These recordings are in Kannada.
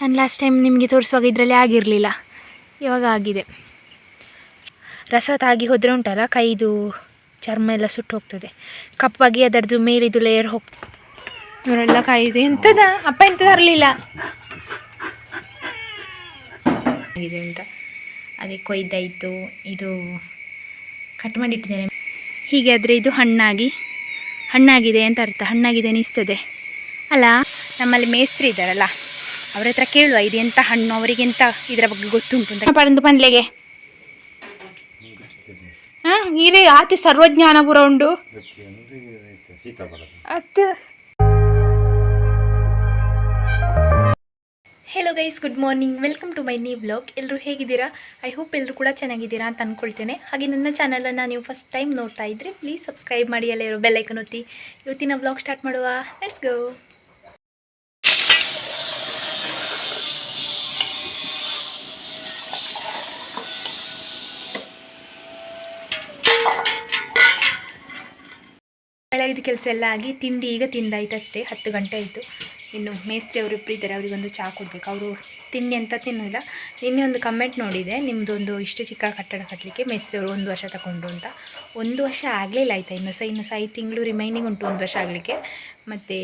ನಾನು ಲಾಸ್ಟ್ ಟೈಮ್ ನಿಮಗೆ ತೋರಿಸುವಾಗ ಇದರಲ್ಲಿ ಆಗಿರಲಿಲ್ಲ. ಇವಾಗ ಆಗಿದೆ. ರಸ ತಾಗಿ ಹೋದರೆ ಉಂಟಲ್ಲ, ಕೈದು ಚರ್ಮ ಎಲ್ಲ ಸುಟ್ಟು ಹೋಗ್ತದೆ. ಕಪ್ಪಾಗಿ ಅದರದ್ದು ಮೇಲಿದು ಲೇಯರ್ ಹೋಗ್ ಇವರೆಲ್ಲ ಕೈದು ಎಂಥದ ಅಪ್ಪ ಎಂತ ತರಲಿಲ್ಲ? ಇದೆ ಉಂಟ. ಅದೇ ಕೊಯ್ದಾಯಿತು ಇದು ಕಟ್ ಮಾಡಿಟ್ಟಿದ್ದೇನೆ. ಹೀಗೆ ಆದರೆ ಇದು ಹಣ್ಣಾಗಿ ಹಣ್ಣಾಗಿದೆ ಅಂತ ಅರ್ಥ. ಹಣ್ಣಾಗಿದೆ ಅನಿಸ್ತದೆ. ಅಲ್ಲ, ನಮ್ಮಲ್ಲಿ ಮೇಸ್ತ್ರಿ ಇದ್ದಾರಲ್ಲ ಅವ್ರ ಹತ್ರ ಕೇಳುವ ಇದು ಎಂತ ಹಣ್ಣು ಅವರಿಗೆ ಎಂತ ಇದರ ಬಗ್ಗೆ ಗೊತ್ತುಂಟು ಅಂತ. ಪಡಂದು ಪಂಡ್ಲೆಗೆ ಹಾಂ ಆತಿ ಸರ್ವಜ್ಞಾನ ಪುರ ಉಂಡು. ಅತ್ತು. Hello guys good morning welcome to my new blog ಎಲ್ಲರೂ ಹೇಗಿದ್ದೀರಾ? ಐ ಹೋಪ್ ಎಲ್ಲರೂ ಕೂಡ ಚೆನ್ನಾಗಿದ್ದೀರಾ ಅಂತ ಅಂದ್ಕೊಳ್ತೇನೆ ಹಾಗೆ ನನ್ನ ಚಾನಲನ್ನು ನೀವು ಫಸ್ಟ್ ಟೈಮ್ ನೋಡ್ತಾ ಇದ್ರೆ ಪ್ಲೀಸ್ ಸಬ್ಸ್ಕ್ರೈಬ್ ಮಾಡಿ ಅಲ್ಲೇ ಇರೋ ಬೆಲ್ಲೈಕನ್ ಒತ್ತಿ. ಇವತ್ತಿನ ಬ್ಲಾಗ್ ಸ್ಟಾರ್ಟ್ ಮಾಡುವ. ಲೆಟ್ಸ್ ಗೋ ಕೆಲಸ ಎಲ್ಲ ಆಗಿ ತಿಂಡಿ ಈಗ ತಿಂದಾಯ್ತು ಅಷ್ಟೇ ಹತ್ತು ಗಂಟೆ ಆಯಿತು. ಇನ್ನು ಮೇಸ್ತ್ರಿ ಅವರು ಇದ್ದಾರೆ ಅವರಿಗೊಂದು ಚಹಾ ಕೊಡಬೇಕು. ಅವರು ತಿಂಡಿ ಅಂತ ತಿನ್ನೋಲ್ಲ ನಿನ್ನೆ ಒಂದು ಕಮೆಂಟ್ ನೋಡಿದೆ ನಿಮ್ಮದೊಂದು ಇಷ್ಟು ಚಿಕ್ಕ ಕಟ್ಟಡ ಕಟ್ಟಲಿಕ್ಕೆ ಮೇಸ್ತ್ರಿ ಅವರು ಒಂದು ವರ್ಷ ತಗೊಂಡು ಅಂತ. ಒಂದು ವರ್ಷ ಆಗಲಿಲ್ಲ ಆಯಿತಾ, ಇನ್ನು ಸಹ ಇನ್ನು ಸಹ ಐದು ತಿಂಗಳು ರಿಮೈನಿಂಗ್ ಉಂಟು ಒಂದು ವರ್ಷ ಆಗಲಿಕ್ಕೆ. ಮತ್ತು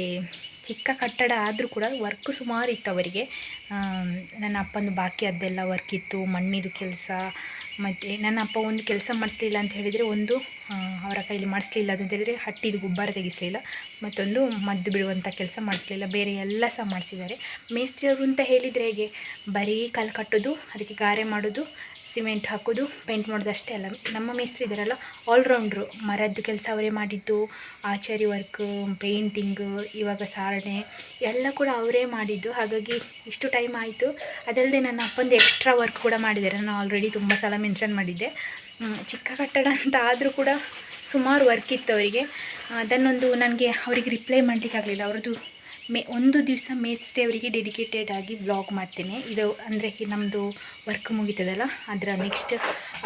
ಚಿಕ್ಕ ಕಟ್ಟಡ ಆದರೂ ಕೂಡ ವರ್ಕ್ ಸುಮಾರು ಇತ್ತು ಅವರಿಗೆ. ನನ್ನ ಅಪ್ಪನ ಬಾಕಿ ಅದೆಲ್ಲ ವರ್ಕ್ ಇತ್ತು, ಮಣ್ಣಿದು ಕೆಲಸ ಮತ್ತು ನನ್ನ ಅಪ್ಪ ಒಂದು ಕೆಲಸ ಮಾಡಿಸ್ಲಿಲ್ಲ ಅಂತ ಹೇಳಿದರೆ ಒಂದು ಅವರ ಕೈಲಿ ಮಾಡಿಸ್ಲಿಲ್ಲ ಅಂತ ಹೇಳಿದರೆ ಹಟ್ಟಿದು ಗುಬ್ಬಾರ ತೆಗಿಸ್ಲಿಲ್ಲ. ಮತ್ತೊಂದು ಮದ್ದು ಬಿಡುವಂಥ ಕೆಲಸ ಮಾಡಿಸ್ಲಿಲ್ಲ. ಬೇರೆ ಎಲ್ಲ ಸಹ ಮಾಡಿಸಿದ್ದಾರೆ. ಮೇಸ್ತ್ರಿಯವರು ಅಂತ ಹೇಳಿದರೆ ಹೇಗೆ? ಬರೀ ಕಲ್ಲು ಕಟ್ಟೋದು, ಅದಕ್ಕೆ ಗಾರೆ ಮಾಡೋದು ಸಿಮೆಂಟ್ ಹಾಕೋದು ಪೇಂಟ್ ಮಾಡೋದು ಅಷ್ಟೇ ಅಲ್ಲ. ನಮ್ಮ ಮೇಸ್ತ್ರಿ ಇದ್ದಾರಲ್ಲ ಆಲ್ರೌಂಡ್ರು ಮರದ್ದು ಕೆಲಸ ಅವರೇ ಮಾಡಿದ್ದು ಆಚಾರಿ ವರ್ಕ್ ಪೇಂಟಿಂಗು ಇವಾಗ ಸಾರಣೆ, ಎಲ್ಲ ಕೂಡ ಅವರೇ ಮಾಡಿದ್ದು. ಹಾಗಾಗಿ ಇಷ್ಟು ಟೈಮ್ ಆಯಿತು. ಅದಲ್ಲದೆ ನನ್ನ ಅಪ್ಪಂದು ಎಕ್ಸ್ಟ್ರಾ ವರ್ಕ್ ಕೂಡ ಮಾಡಿದ್ದಾರೆ. ನಾನು ಆಲ್ರೆಡಿ ತುಂಬ ಸಲ ಮೆನ್ಷನ್ ಮಾಡಿದ್ದೆ. ಚಿಕ್ಕ ಕಟ್ಟಡ ಅಂತ ಆದರೂ ಕೂಡ ಸುಮಾರು ವರ್ಕ್ ಇತ್ತು ಅವರಿಗೆ. ಅದನ್ನೊಂದು ನನಗೆ ಅವರಿಗೆ ರಿಪ್ಲೈ ಮಾಡಲಿಕ್ಕಾಗಲಿಲ್ಲ. ಅವ್ರದ್ದು ಮೇ, ಒಂದು ದಿವಸ ಮೇಸ್ಟೇ ಅವರಿಗೆ ಡೆಡಿಕೇಟೆಡ್ ಆಗಿ ವ್ಲಾಗ್ ಮಾಡ್ತೇನೆ. ಇದು ಅಂದರೆ ನಮ್ಮದು ವರ್ಕ್ ಮುಗೀತದಲ್ಲ? ಅದರ ನೆಕ್ಸ್ಟ್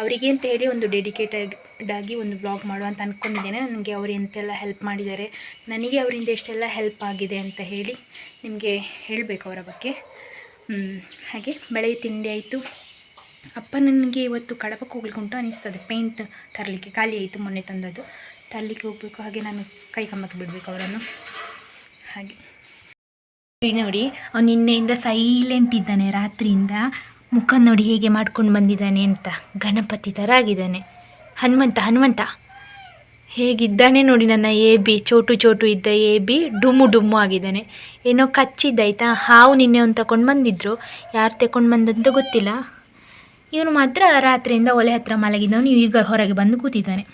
ಅವರಿಗೆ ಅಂತ ಹೇಳಿ ಒಂದು ಡೆಡಿಕೇಟೆಡ್ ಆಗಿ ಒಂದು ವ್ಲಾಗ್ ಮಾಡುವ ಅಂತ ಅಂದ್ಕೊಂಡಿದ್ದೇನೆ ನನಗೆ ಅವರು ಎಂತೆಲ್ಲ ಹೆಲ್ಪ್ ಮಾಡಿದ್ದಾರೆ, ನನಗೆ ಅವರಿಂದ ಎಷ್ಟೆಲ್ಲ ಹೆಲ್ಪ್ ಆಗಿದೆ ಅಂತ ಹೇಳಿ ನಿಮಗೆ ಹೇಳಬೇಕು ಅವರ ಬಗ್ಗೆ. ಹಾಗೆ ಬೆಳೆಯ ತಿಂಡಿ ಆಯಿತು. ಅಪ್ಪ ನನಗೆ ಇವತ್ತು ಕಡಪಕ್ಕೆ ಹೋಗ್ಲಿಕ್ಕೆ ಉಂಟು ಅನಿಸ್ತದೆ. ಪೇಂಟ್ ತರಲಿಕ್ಕೆ, ಖಾಲಿ ಆಯಿತು ಮೊನ್ನೆ ತಂದದ್ದು. ತರಲಿಕ್ಕೆ ಹೋಗಬೇಕು, ಹಾಗೆ ನಾನು ಕೈ ಕಮ್ಮಕ್ಕೆ ಬಿಡಬೇಕು ಅವರನ್ನು. ಹಾಗೆ. ನೋಡಿ ಅವ್ನು ನಿನ್ನೆಯಿಂದ ಸೈಲೆಂಟ್ ಇದ್ದಾನೆ, ರಾತ್ರಿಯಿಂದ. ಮುಖ ನೋಡಿ ಹೇಗೆ ಮಾಡ್ಕೊಂಡು ಬಂದಿದ್ದಾನೆ ಅಂತ. ಗಣಪತಿ ಥರ ಆಗಿದ್ದಾನೆ. ಹನುಮಂತ ಹನುಮಂತ. ಹೇಗಿದ್ದಾನೆ ನೋಡಿ ನನ್ನ ಎ ಬಿ ಚೋಟು ಚೋಟು ಇದ್ದ ಎ ಬಿ ಡುಮ್ಮು ಡುಮ್ಮು ಆಗಿದ್ದಾನೆ. ಏನೋ ಕಚ್ಚಿದ್ದಾಯ್ತಾ? ಹಾವು ನಿನ್ನೆ ಅವ್ನು ತಗೊಂಡು ಬಂದಿದ್ರು. ಯಾರು ತಗೊಂಡು ಬಂದಂತ ಗೊತ್ತಿಲ್ಲ. ಇವನು ಮಾತ್ರ ರಾತ್ರಿಯಿಂದ ಒಲೆ ಹತ್ರ ಮಲಗಿದ್ದವನು ಈಗ ಹೊರಗೆ ಬಂದು ಕೂತಿದ್ದಾನೆ.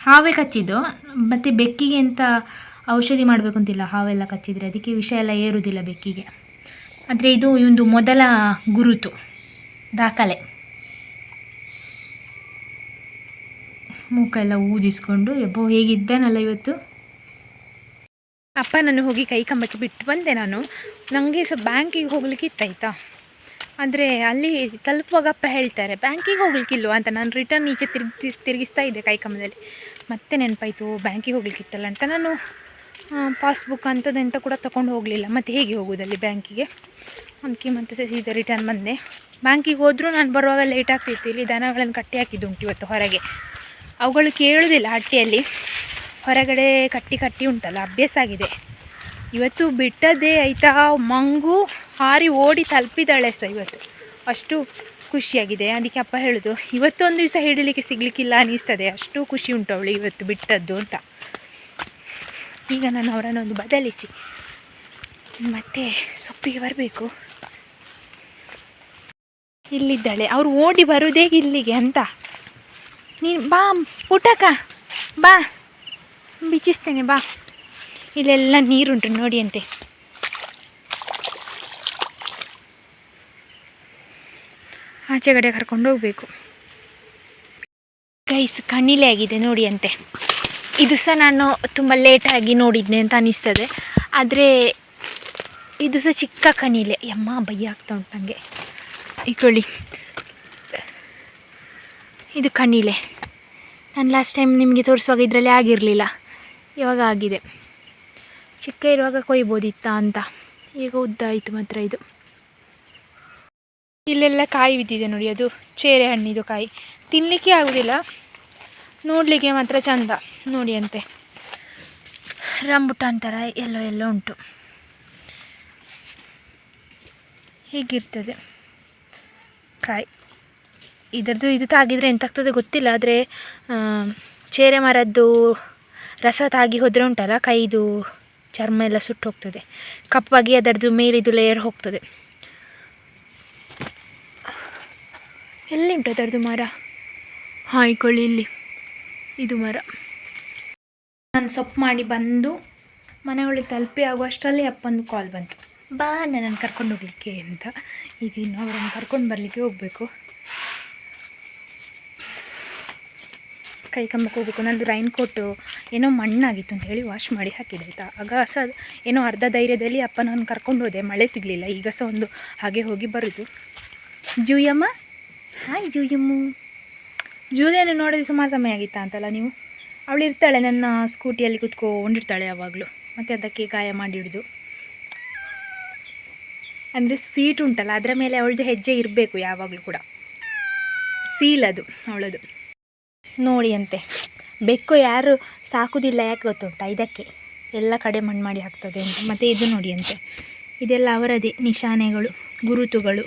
ಹಾವೇ ಕಚ್ಚಿದ್ದು. ಮತ್ತು ಬೆಕ್ಕಿಗೆ ಅಂತ ಔಷಧಿ ಮಾಡಬೇಕು ಅಂತಿಲ್ಲ ಹಾವೆಲ್ಲ ಕಚ್ಚಿದರೆ ಅದಕ್ಕೆ ವಿಷ ಎಲ್ಲ ಏರುವುದಿಲ್ಲ ಬೆಕ್ಕಿಗೆ. ಆದರೆ ಇದು ಒಂದು ಮೊದಲ ಗುರುತು, ದಾಖಲೆ. ಮೂಕೆಲ್ಲ ಊದಿಸ್ಕೊಂಡು, ಎಬ್ಬೋ ಹೇಗಿದ್ದಾನಲ್ಲ ಇವತ್ತು? ಅಪ್ಪ ನಾನು ಹೋಗಿ ಕೈ ಕಂಬಕ್ಕೆ ಬಿಟ್ಟು ಬಂದೆ ನಾನು. ನನಗೆ ಸ ಬ್ಯಾಂಕಿಗೆ ಹೋಗ್ಲಿಕ್ಕೆ ಇತ್ತಾಯ್ತಾ? ಅಲ್ಲಿ ತಲುಪುವಾಗ ಅಪ್ಪ ಹೇಳ್ತಾರೆ, ಬ್ಯಾಂಕಿಗೆ ಹೋಗ್ಲಿಕ್ಕಿಲ್ವ ಅಂತ. ನಾನು ರಿಟರ್ನ್ ಈಚೆ ತಿರುಗಿಸ್ ತಿರುಗಿಸ್ತಾ ಇದ್ದೆ ಕೈ ಕಂಬದಲ್ಲಿ. ಮತ್ತೆ ನೆನಪಾಯಿತು, ಬ್ಯಾಂಕಿಗೆ ಹೋಗ್ಲಿಕ್ಕಿತ್ತಲ್ಲ ಅಂತ. ನಾನು ಪಾಸ್ಬುಕ್ ಅಂಥದ್ದೆಂತ ಕೂಡ ತೊಗೊಂಡು ಹೋಗಲಿಲ್ಲ. ಮತ್ತು ಹೇಗೆ ಹೋಗೋದಲ್ಲಿ ಬ್ಯಾಂಕಿಗೆ? ಅದಕ್ಕೆ ಮತ್ತೆ ಸೀದಾ ರಿಟರ್ನ್ ಬಂದೆ. ಬ್ಯಾಂಕಿಗೆ ಹೋದರೂ ನಾನು ಬರುವಾಗ ಲೇಟ್ ಆಗ್ತಿತ್ತು. ಇಲ್ಲಿ ದನಗಳನ್ನು ಕಟ್ಟಿ ಹಾಕಿದ್ದುಂಟು ಇವತ್ತು ಹೊರಗೆ. ಅವುಗಳು ಕೇಳೋದಿಲ್ಲ ಹಟ್ಟಿಯಲ್ಲಿ. ಹೊರಗಡೆ ಕಟ್ಟಿ ಕಟ್ಟಿ ಉಂಟಲ್ಲ, ಅಭ್ಯಾಸ ಆಗಿದೆ. ಇವತ್ತು ಬಿಟ್ಟದೇ ಆಯಿತಾ? ಮಂಗು ಹಾರಿ ಓಡಿ ತಲುಪಿದಾಳೆ ಸಹ ಇವತ್ತು. ಅಷ್ಟು ಖುಷಿಯಾಗಿದೆ. ಅದಕ್ಕೆ ಅಪ್ಪ ಹೇಳೋದು, ಇವತ್ತೊಂದು ದಿವಸ ಹಿಡಿಲಿಕ್ಕೆ ಸಿಗಲಿಕ್ಕಿಲ್ಲ ಅನ್ನಿಸ್ತದೆ. ಅಷ್ಟು ಖುಷಿ ಉಂಟು ಅವಳು ಇವತ್ತು ಬಿಟ್ಟದ್ದು, ಅಂತ. ಈಗ ನಾನು ಅವರನ್ನು ಒಂದು ಬದಲಿಸಿ. ಮತ್ತೆ ಸೊಪ್ಪಿಗೆ ಬರಬೇಕು. ಇಲ್ಲಿದ್ದಾಳೆ. ಅವ್ರು ಓಡಿ ಬರುವುದೇ ಇಲ್ಲಿಗೆ ಅಂತ. ನೀನು ಬಾ ಊಟಕ ಬಾ. ಬಿಚ್ಚಿಸ್ತೇನೆ, ಬಾ. ಇಲ್ಲೆಲ್ಲ ನೀರುಂಟು ನೋಡಿ ಅಂತೆ ಆಚೆ ಕಡೆ ಕರ್ಕೊಂಡು ಹೋಗಬೇಕು. ಗೈಸ್, ಕಣ್ಣಿಲೆ ಆಗಿದೆ ನೋಡಿ ಅಂತೆ ಇದು ಸಹ ನಾನು ತುಂಬ ಲೇಟಾಗಿ ನೋಡಿದ್ದೆ ಅಂತ ಅನಿಸ್ತದೆ. ಆದರೆ ಇದು ಸಹ ಚಿಕ್ಕ ಕಣಿಲೆ ಯಮ್ಮ, ಭಯ ಆಗ್ತಾ ಉಂಟು ನನಗೆ ಇಕೊಳ್ಳಿ ಇದು ಕಣ್ಣಿಲೆ ನಾನು ಲಾಸ್ಟ್ ಟೈಮ್ ನಿಮಗೆ ತೋರಿಸುವಾಗ ಇದರಲ್ಲಿ ಆಗಿರಲಿಲ್ಲ. ಇವಾಗ ಆಗಿದೆ. ಚಿಕ್ಕ ಇರುವಾಗ ಕೊಯ್ಬೋದಿತ್ತ ಅಂತ. ಈಗ ಉದ್ದ ಆಯಿತು ಮಾತ್ರ ಇದು. ಇಲ್ಲೆಲ್ಲ ಕಾಯಿ ಬಿದ್ದಿದೆ ನೋಡಿ, ಅದು ಚೇರೆ ಹಣ್ಣಿದು ಕಾಯಿ. ತಿನ್ನಲಿಕ್ಕೆ ಆಗುವುದಿಲ್ಲ ನೋಡಲಿಕ್ಕೆ ಮಾತ್ರ ಚಂದ. ನೋಡಿ ಅಂತೆ. ರಂಬುಟಾನ್ ಥರ ಎಲ್ಲೋ ಎಲ್ಲೋ ಉಂಟು. ಹೀಗಿರ್ತದೆ. ಕಾಯಿ. ಇದರದ್ದು ಇದು ತಾಗಿದರೆ ಎಂತಾಗ್ತದೆ ಗೊತ್ತಿಲ್ಲ, ಆದರೆ ಚೇರೆ ಮರದ್ದು ರಸ ತಾಗಿ ಹೋದರೆ ಉಂಟಲ್ಲ, ಕೈದು ಚರ್ಮ ಎಲ್ಲ ಸುಟ್ಟು ಹೋಗ್ತದೆ. ಕಪ್ಪಾಗಿ ಅದರದ್ದು ಮೇಲಿದು ಲೇಯರ್ ಹೋಗ್ತದೆ. ಎಲ್ಲಿ ಉಂಟು ಅದರದ್ದು ಮರ? ಹಾಯ್ಕೊಳ್ಳಿ ಇಲ್ಲಿ. ಇದು ಮರ. ನಾನು ಸೊಪ್ಪು ಮಾಡಿ ಬಂದು ಮನೆ ಒಳಗೆ ತಲುಪಿ ಆಗುವಷ್ಟರಲ್ಲಿ ಅಪ್ಪಂದು ಕಾಲ್ ಬಂತು. ಬಾ, ನನ್ನನ್ನು ಕರ್ಕೊಂಡು ಹೋಗ್ಲಿಕ್ಕೆ ಅಂತ. ಈಗ ಇನ್ನು ಅವರನ್ನು ಕರ್ಕೊಂಡು ಬರಲಿಕ್ಕೆ ಹೋಗಬೇಕು. ಕೈ ಕಂಬಕ್ಕೆ ಹೋಗ್ಬೇಕು. ನಂದು ರೈನ್ ಕೋಟು ಏನೋ ಮಣ್ಣಾಗಿತ್ತು ಅಂತ ಹೇಳಿ ವಾಶ್ ಮಾಡಿ ಹಾಕಿದೆ ಆಯಿತಾ ಆಗ ಸಹ ಏನೋ ಅರ್ಧ ಧೈರ್ಯದಲ್ಲಿ ಅಪ್ಪ ನಾನು ಕರ್ಕೊಂಡು ಹೋದೆ. ಮಳೆ ಸಿಗಲಿಲ್ಲ. ಈಗ ಸಹ ಒಂದು ಹಾಗೆ ಹೋಗಿ ಬರೋದು. ಜೂಯಮ್ಮ? ಹಾಯ್ ಜೂಯಮ್ಮು. ಜೂಲಿಯನ್ನು ನೋಡೋದು ಸುಮಾರು ಸಮಯ ಆಗಿತ್ತಾ ಅಂತಲ್ಲ ನೀವು? ಅವಳು ಇರ್ತಾಳೆ, ನನ್ನ ಸ್ಕೂಟಿಯಲ್ಲಿ ಕುತ್ಕೊಂಡಿರ್ತಾಳೆ ಯಾವಾಗಲೂ. ಮತ್ತು ಅದಕ್ಕೆ ಗಾಯ ಮಾಡಿಡ್ದು ಅಂದರೆ ಸೀಟ್ ಉಂಟಲ್ಲ, ಅದರ ಮೇಲೆ ಅವಳದು ಹೆಜ್ಜೆ ಇರಬೇಕು ಯಾವಾಗಲೂ ಕೂಡ. ಸೀಲ್ ಅದು, ಅವಳದು. ನೋಡಿ ಅಂತೆ, ಬೆಕ್ಕು ಯಾರು ಸಾಕುದಿಲ್ಲ ಯಾಕೆ ಗೊತ್ತುಂಟ? ಇದಕ್ಕೆ ಎಲ್ಲ ಕಡೆ ಮಣ್ಣು ಮಾಡಿ ಹಾಕ್ತದೆ ಅಂತ. ಮತ್ತು ಇದು ನೋಡಿ ಅಂತೆ, ಇದೆಲ್ಲ ಅವರದೇ ನಿಶಾನೆಗಳು, ಗುರುತುಗಳು.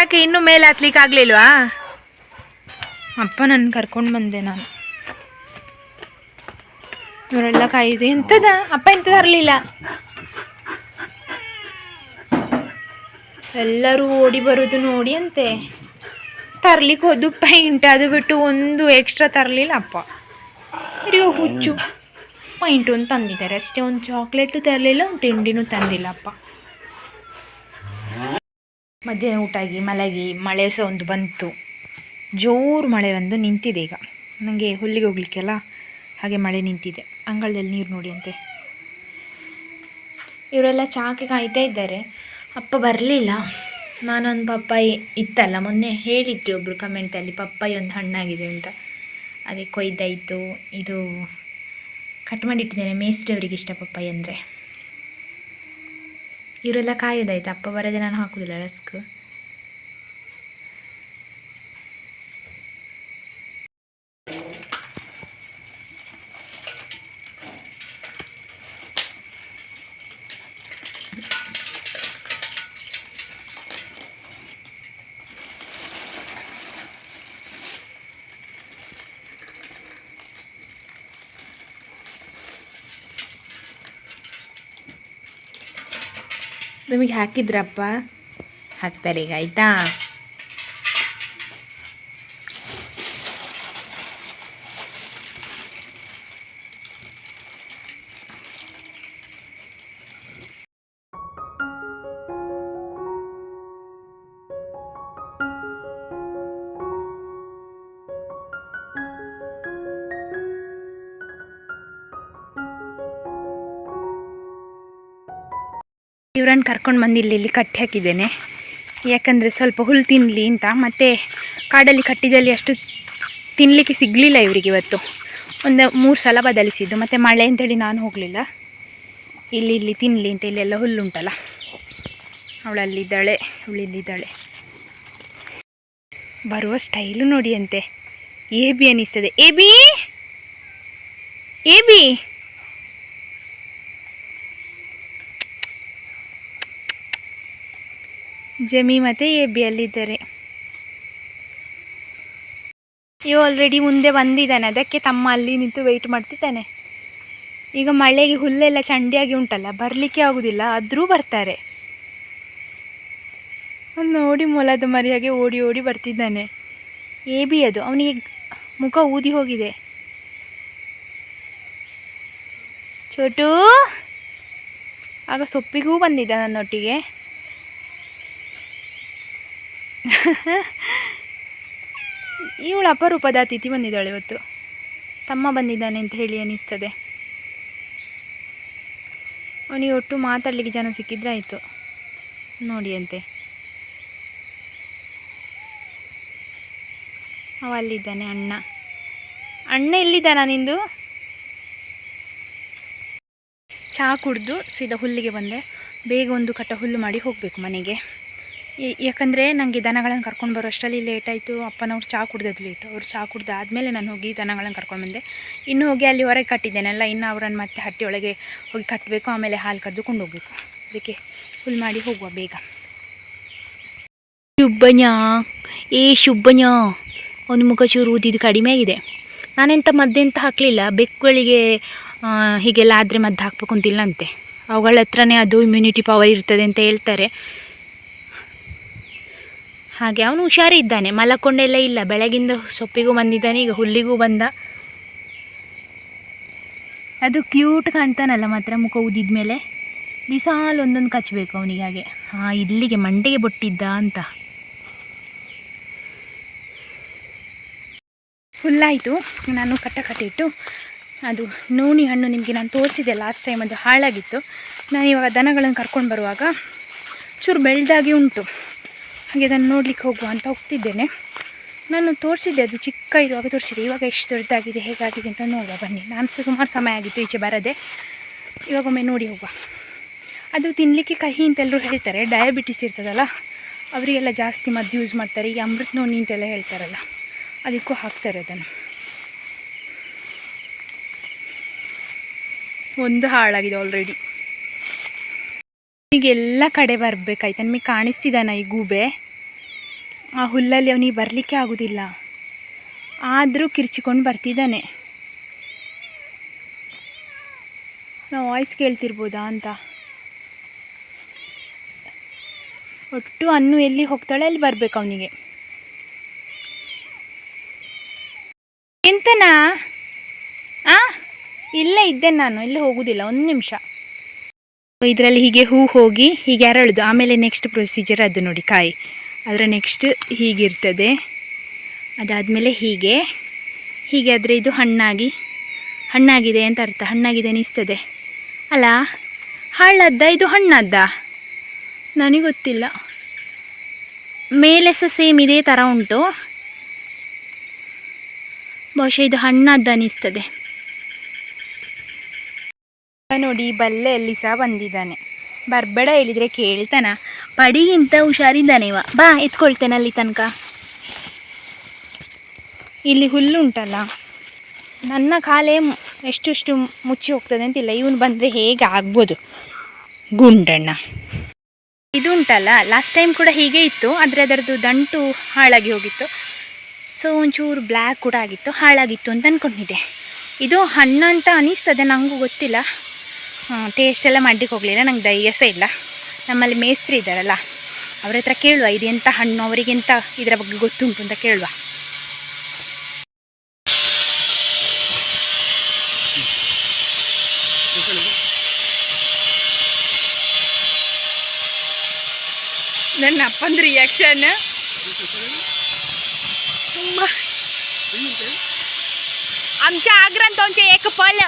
ಯಾಕೆ ಇನ್ನೂ ಮೇಲೆ ಹತ್ಲಿಕ್ಕೆ ಆಗಲಿಲ್ವಾ? ಅಪ್ಪ ನನ್ನ ಕರ್ಕೊಂಡು ಬಂದೆ ನಾನು. ಇವರೆಲ್ಲ ಕಾಯಿದೆ ಎಂಥದ ಅಪ್ಪ ಎಂತ ತರಲಿಲ್ಲ ಎಲ್ಲರೂ ಓಡಿ ಬರೋದು ನೋಡಿ ಅಂತೆ. ತರ್ಲಿಕ್ಕೆ ಹೋದು ಪೈಂಟ್ ಅದು ಬಿಟ್ಟು ಒಂದು ಎಕ್ಸ್ಟ್ರಾ ತರಲಿಲ್ಲ ಅಪ್ಪ. ಇವರಿಗೂ ಹುಚ್ಚು. ಪೈಂಟು ಒಂದು ತಂದಿದ್ದಾರೆ. ಅಷ್ಟೇ, ಒಂದು ಚಾಕ್ಲೇಟು ತರಲಿಲ್ಲ, ಒಂದು ತಿಂಡಿನೂ ತಂದಿಲ್ಲ ಅಪ್ಪ. ಮಧ್ಯಾಹ್ನ ಊಟ ಆಗಿ, ಮಲಗಿ, ಮಳೆ ಸಹ ಒಂದು ಬಂತು. ಜೋರು ಮಳೆ ಬಂದು ನಿಂತಿದೆ ಈಗ. ನನಗೆ ಹುಲ್ಲಿಗೆ ಹೋಗ್ಲಿಕ್ಕೆಲ್ಲ ಹಾಗೆ ಮಳೆ ನಿಂತಿದೆ. ಅಂಗಳದಲ್ಲಿ ನೀರು ನೋಡಿ ಅಂತೆ ಇವರೆಲ್ಲ ಚಾಕೆ ಕಾಯ್ತಾ ಇದ್ದಾರೆ. ಅಪ್ಪ ಬರಲಿಲ್ಲ. ನಾನೊಂದು ಪಪ್ಪಾಯಿ ಇತ್ತಲ್ಲ, ಮೊನ್ನೆ ಹೇಳಿದ್ರು ಒಬ್ಬರು ಕಮೆಂಟಲ್ಲಿ ಪಪ್ಪಾಯಿ ಒಂದು ಹಣ್ಣಾಗಿದೆ ಅಂತ. ಅದೇ ಕೊಯ್ದಾಯಿತು. ಇದು ಕಟ್ ಮಾಡಿಟ್ಟಿದ್ದೇನೆ ಮೇಸ್ತ್ರಿ ಅವರಿಗೆ ಇಷ್ಟ ಪಪ್ಪಾಯಿ ಅಂದರೆ. ಇವರೆಲ್ಲ ಕಾಯೋದಾಯ್ತು? ಅಪ್ಪ ಬರೋದೇ ನಾನು ಹಾಕುದಿಲ್ಲ ರಸ್ಕ್. ನಿಮಗೆ ಹಾಕಿದ್ರಪ್ಪ? ಹಾಕ್ತಾರೆ ಈಗ ಆಯ್ತಾ? ಇವ್ರನ್ನ ಕರ್ಕೊಂಡು ಬಂದು ಇಲ್ಲಿ ಇಲ್ಲಿ ಕಟ್ಟಿ ಹಾಕಿದ್ದೇನೆ. ಯಾಕಂದರೆ ಸ್ವಲ್ಪ ಹುಲ್ಲು ತಿನ್ನಲಿ ಅಂತ. ಮತ್ತು ಕಾಡಲ್ಲಿ ಕಟ್ಟಿದಲ್ಲಿ ಅಷ್ಟು ತಿನ್ನಲಿಕ್ಕೆ ಸಿಗಲಿಲ್ಲ ಇವರಿಗೆ ಇವತ್ತು. ಒಂದು ಮೂರು ಸಲ ಬದಲಿಸಿದ್ದು. ಮತ್ತು ಮಳೆ ಅಂತೇಳಿ ನಾನು ಹೋಗಲಿಲ್ಲ. ಇಲ್ಲಿ ಇಲ್ಲಿ ತಿನ್ನಲಿ ಅಂತ ಇಲ್ಲೆಲ್ಲ ಹುಲ್ಲುಂಟಲ್ಲ. ಅವಳಲ್ಲಿದ್ದಾಳೆ, ಅವಳಿಲ್ಲಿದ್ದಾಳೆ. ಬರುವ ಸ್ಟೈಲು ನೋಡಿ ಅಂತೆ ಎ ಬಿ ಅನಿಸ್ತದೆ. A B? A B? ಜಮಿ ಮತ್ತು ಎ ಬಿ ಅಲ್ಲಿದ್ದಾರೆ ಇವು ಆಲ್ರೆಡಿ ಮುಂದೆ ಬಂದಿದ್ದಾನೆ. ಅದಕ್ಕೆ ತಮ್ಮ ಅಲ್ಲಿ ನಿಂತು ವೆಯ್ಟ್ ಮಾಡ್ತಿದ್ದಾನೆ. ಈಗ ಮಳೆಗೆ ಹುಲ್ಲೆಲ್ಲ ಚಂಡಿಯಾಗಿ ಉಂಟಲ್ಲ, ಬರಲಿಕ್ಕೆ ಆಗುದಿಲ್ಲ, ಆದರೂ ಬರ್ತಾರೆ. ಅವ್ನು ನೋಡಿ ಮೊಲದ ಮರಿಯಾಗೆ ಓಡಿ ಓಡಿ ಬರ್ತಿದ್ದಾನೆ. ಎ ಬಿ ಅದು, ಅವನಿಗೆ ಮುಖ ಊದಿ ಹೋಗಿದೆ. ಚೋಟು! ಆಗ ಸೊಪ್ಪಿಗೂ ಬಂದಿದ್ದ ನನ್ನೊಟ್ಟಿಗೆ. ಇವಳು ಅಪರೂಪದ ಅತಿಥಿ ಬಂದಿದ್ದಾಳೆ ಇವತ್ತು. ತಮ್ಮ ಬಂದಿದ್ದಾನೆ ಅಂತ ಹೇಳಿ ಅನ್ನಿಸ್ತದೆ. ಅವನಿಗೆ ಒಟ್ಟು ಮಾತಾಡಲಿಕ್ಕೆ ಜನ ಸಿಕ್ಕಿದ್ರೆ ಆಯಿತು. ನೋಡಿ ಅಂತೆ. ಅವ ಅಣ್ಣ. ಅಣ್ಣ ಎಲ್ಲಿದ್ದಾನ ನಿಂದು? ಚಹಾ ಕುಡಿದು ಸೀದಾ ಹುಲ್ಲಿಗೆ ಬಂದೆ. ಬೇಗ ಒಂದು ಕಟ್ಟ ಹುಲ್ಲು ಮಾಡಿ ಹೋಗಬೇಕು ಮನೆಗೆ. ಯಾಕಂದರೆ ನನಗೆ ದನಗಳನ್ನು ಕರ್ಕೊಂಡು ಬರೋ ಅಷ್ಟರಲ್ಲಿ ಲೇಟ್ ಆಯಿತು. ಅಪ್ಪನವ್ರು ಚಹಾ ಕುಡ್ದದ್ದು ಲೇಟು ಅವ್ರು ಚಹಾ ಕುಡ್ದು ಆದಮೇಲೆ ನಾನು ಹೋಗಿ ದನಗಳನ್ನು ಕರ್ಕೊಂಡು ಬಂದೆ. ಇನ್ನು ಹೋಗಿ ಅಲ್ಲಿ ಹೊರಗೆ ಕಟ್ಟಿದ್ದೇನಲ್ಲ, ಇನ್ನು ಅವರನ್ನು ಮತ್ತೆ ಹಟ್ಟಿ ಒಳಗೆ ಹೋಗಿ ಕಟ್ಟಬೇಕು ಆಮೇಲೆ ಹಾಲು ಕದ್ದುಕೊಂಡು ಹೋಗಬೇಕು. ಅದಕ್ಕೆ ಫುಲ್ ಮಾಡಿ ಹೋಗುವ ಬೇಗ. ಶುಭ್ಬನ ಏ ಶುಭ್ಬನ ಒಂದು ಮುಖ ಚೂರು ಊದಿದ್ದು ಕಡಿಮೆ ಆಗಿದೆ. ನಾನೆಂಥ ಮದ್ದೆಂತ ಹಾಕಲಿಲ್ಲ. ಬೆಕ್ಕುಗಳಿಗೆ ಹೀಗೆಲ್ಲ ಆದರೆ ಮದ್ದು ಹಾಕಬೇಕು ಅಂತಿಲ್ಲ ಅಂತೆ. ಅವುಗಳ ಹತ್ರನೇ ಅದು ಇಮ್ಯುನಿಟಿ ಪವರ್ ಇರ್ತದೆ ಅಂತ ಹೇಳ್ತಾರೆ. ಹಾಗೆ ಅವನು ಹುಷಾರಿದ್ದಾನೆ. ಮಲಕೊಂಡೆಲ್ಲ ಇಲ್ಲ. ಬೆಳಗಿಂದ ಸೊಪ್ಪಿಗೂ ಬಂದಿದ್ದಾನೆ, ಈಗ ಹುಲ್ಲಿಗೂ ಬಂದ. ಅದು ಕ್ಯೂಟ್ ಕಾಣ್ತಾನಲ್ಲ, ಮಾತ್ರ ಮುಖ ಉದಿದ ಮೇಲೆ. ದಿಸಾಲು ಒಂದೊಂದು ಕಚ್ಚಬೇಕು ಅವನಿಗೆ ಹಾಗೆ. ಹಾಂ ಇಲ್ಲಿಗೆ ಮಂಡೆಗೆ ಬೊಟ್ಟಿದ್ದ ಅಂತ. ಫುಲ್ಲಾಯಿತು ನಾನು ಕಟ್ಟ ಕಟ್ಟಿಟ್ಟು ಅದು ನೋಣಿ ಹಣ್ಣು ನಿಮಗೆ ನಾನು ತೋರಿಸಿದೆ ಲಾಸ್ಟ್ ಟೈಮ್ ಅದು ಹಾಳಾಗಿತ್ತು. ನಾನು ಇವಾಗ ದನಗಳನ್ನು ಕರ್ಕೊಂಡು ಬರುವಾಗ ಚೂರು ಬೆಳೆದಾಗಿ ಉಂಟು. ಹಾಗೆ ಅದನ್ನು ನೋಡ್ಲಿಕ್ಕೆ ಹೋಗುವ ಅಂತ ಹೋಗ್ತಿದ್ದೇನೆ. ನಾನು ತೋರಿಸಿದ್ದೆ, ಅದು ಚಿಕ್ಕ ಇರುವಾಗ ತೋರಿಸಿದೆ ಇವಾಗ ಎಷ್ಟು ದೊಡ್ಡದಾಗಿದೆ, ಹೇಗಾಗಿದೆ ಅಂತ ನೋಡುವ, ಬನ್ನಿ. ನಾನು ಸಹ ಸುಮಾರು ಸಮಯ ಆಗಿತ್ತು ಈಚೆ ಬರದೆ. ಇವಾಗೊಮ್ಮೆ ನೋಡಿ ಹೋಗುವ. ಅದು ತಿನ್ನಲಿಕ್ಕೆ ಕಹಿ ಅಂತೆಲ್ಲರೂ ಹೇಳ್ತಾರೆ ಡಯಾಬಿಟಿಸ್ ಇರ್ತದಲ್ಲ, ಅವರಿಗೆಲ್ಲ ಜಾಸ್ತಿ ಮದ್ದು ಯೂಸ್ ಮಾಡ್ತಾರೆ, ಈ ಅಮೃತ ನೋನಿ ಅಂತೆಲ್ಲ ಹೇಳ್ತಾರಲ್ಲ, ಅದಕ್ಕೂ ಹಾಕ್ತಾರೆ ಅದನ್ನು. ಒಂದು ಹಾಳಾಗಿದೆ ಆಲ್ರೆಡಿ ಎಲ್ಲ ಕಡೆ ಬರಬೇಕಾಯ್ತು. ನಿಮಗೆ ಕಾಣಿಸ್ತಿದ್ದಾನ ಈ ಗೂಬೆ? ಆ ಹುಲ್ಲಲ್ಲಿ ಅವನಿಗೆ ಬರಲಿಕ್ಕೆ ಆಗೋದಿಲ್ಲ. ಆದರೂ ಕಿರ್ಚಿಕೊಂಡು ಬರ್ತಿದ್ದಾನೆ. ನಾವು ವಾಯ್ಸ್ ಕೇಳ್ತಿರ್ಬೋದಾ ಅಂತ. ಒಟ್ಟು ಅನ್ನು ಎಲ್ಲಿ ಹೋಗ್ತಾಳೆ ಅಲ್ಲಿ ಬರ್ಬೇಕು ಅವನಿಗೆ. ಎಂತನಾ ಆ? ಇಲ್ಲೇ ಇದ್ದೇನೆ ನಾನು, ಇಲ್ಲೇ ಹೋಗುದಿಲ್ಲ. ಒಂದು ನಿಮಿಷ. ಇದರಲ್ಲಿ ಹೀಗೆ ಹೂ ಹೋಗಿ ಹೀಗೆ ಅರಳುದು. ಆಮೇಲೆ ನೆಕ್ಸ್ಟ್ ಪ್ರೊಸೀಜರ್ ಅದು ನೋಡಿ ಕಾಯಿ. ಅದರ ನೆಕ್ಸ್ಟ್ ಹೀಗಿರ್ತದೆ. ಅದಾದಮೇಲೆ ಹೀಗೆ. ಹೀಗೆ ಆದರೆ ಇದು ಹಣ್ಣಾಗಿ, ಹಣ್ಣಾಗಿದೆ ಅಂತ ಅರ್ಥ. ಹಣ್ಣಾಗಿದೆ ಅನಿಸ್ತದೆ ಅಲ್ಲ, ಹಾಳದ್ದ? ಇದು ಹಣ್ಣದ್ದ? ನನಗೆ ಗೊತ್ತಿಲ್ಲ. ಮೇಲೆ ಸಹ ಸೇಮ್ ಇದೇ ಥರ ಉಂಟು. ಬಹುಶಃ ಇದು ಹಣ್ಣದ್ದು ಅನಿಸ್ತದೆ ನೋಡಿ ಬಲ್ಲೆಯಲ್ಲಿ ಸಹ ಬಂದಿದ್ದಾನೆ. ಬರ್ಬೇಡ ಹೇಳಿದರೆ ಕೇಳ್ತಾನ. ಪಡಿಗಿಂತ ಹುಷಾರಿದ್ದಾನೆ ಇವ. ಬಾ, ಎತ್ಕೊಳ್ತೇನೆ ಅಲ್ಲಿ ತನಕ. ಇಲ್ಲಿ ಹುಲ್ಲುಂಟಲ್ಲ ನನ್ನ ಕಾಲೇ ಎಷ್ಟೆಷ್ಟು ಮುಚ್ಚಿ ಹೋಗ್ತದೆ ಅಂತಿಲ್ಲ. ಇವನು ಬಂದರೆ ಹೇಗೆ ಆಗ್ಬೋದು? ಗುಂಡಣ್ಣ. ಇದು ಉಂಟಲ್ಲ ಲಾಸ್ಟ್ ಟೈಮ್ ಕೂಡ ಹೀಗೆ ಇತ್ತು, ಆದರೆ ಅದರದ್ದು ದಂಟು ಹಾಳಾಗಿ ಹೋಗಿತ್ತು. ಸೊ ಒಂಚೂರು ಬ್ಲ್ಯಾಕ್ ಕೂಡ ಆಗಿತ್ತು, ಹಾಳಾಗಿತ್ತು ಅಂತ ಅಂದ್ಕೊಂಡಿದ್ದೆ ಇದು ಹಣ್ಣು ಅಂತ ಅನಿಸ್ತದೆ ನನಗೂ ಗೊತ್ತಿಲ್ಲ. ಟೇಸ್ಟ್ ಎಲ್ಲ ಮಾಡ್ಲಿಕ್ಕೆ ಹೋಗಲಿಲ್ಲ ನಂಗೆ ಧೈರ್ಯ ಸಹ ಇಲ್ಲ ನಮ್ಮಲ್ಲಿ ಮೇಸ್ತ್ರಿ ಇದ್ದಾರಲ್ಲ ಅವ್ರ ಹತ್ರ ಕೇಳುವ ಇದು ಎಂಥ ಹಣ್ಣು ಅವರಿಗೆಂತ ಇದರ ಬಗ್ಗೆ ಗೊತ್ತುಂಟು ಅಂತ ಕೇಳುವ ನನ್ನ ಅಪ್ಪಂದು ರಿಯಾಕ್ಷನ್ ತುಂಬ आमच्या आग्रांत आमचे एक पल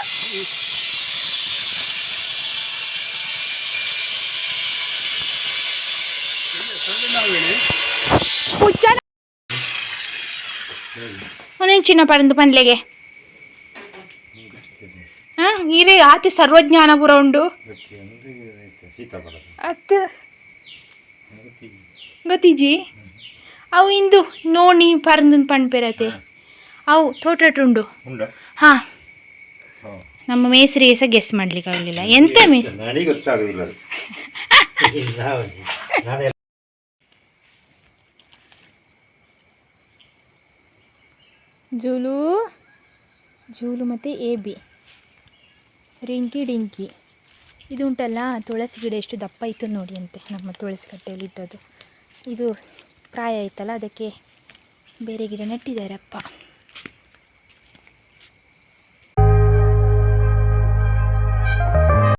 ಒಂದೇನು ಪರಂದು ಪನ್ಲೆಗೆ ಹಾಂ ಇರಿ ಸರ್ವಜ್ಞಾನ ಪುರ ಉಂಡು. ಅತ್ತ. ಗೊತ್ತಿಜಿ ಅವು ಇಂದು ನೋಣಿ ಪರಂದು ಪಣ್ಪೆರತೆ ಅವು ತೋಟಟುಂಡು ಉಂಡ. ಹಾಂ. ನಮ್ಮ ಮೇಸ್ರಿಗೆ ಸಹ ಗೆಸ್ ಮಾಡ್ಲಿಕ್ಕೆ ಆಗಲಿಲ್ಲ ಎಂತ ಮೇಸ್ ನನಗೆ ಗೊತ್ತಾಗೋದಿಲ್ಲ ಅದು ನಾನೇ ಜೂಲು ಜೂಲು ಮತ್ತು ಎ ಬಿ ರಿಂಕಿ ಡಿಂಕಿ. ಇದು ಉಂಟಲ್ಲ, ತುಳಸಿ ಗಿಡ ಎಷ್ಟು ದಪ್ಪ ಇತ್ತು ನೋಡಿ ಅಂತೆ, ನಮ್ಮ ತುಳಸಿ ಕಟ್ಟೆಯಲ್ಲಿ ಇದ್ದದ್ದು. ಇದು ಪ್ರಾಯ ಆಯ್ತಲ್ಲ, ಅದಕ್ಕೆ ಬೇರೆ ಗಿಡ ನೆಟ್ಟಿದ್ದಾರೆ ಅಪ್ಪ.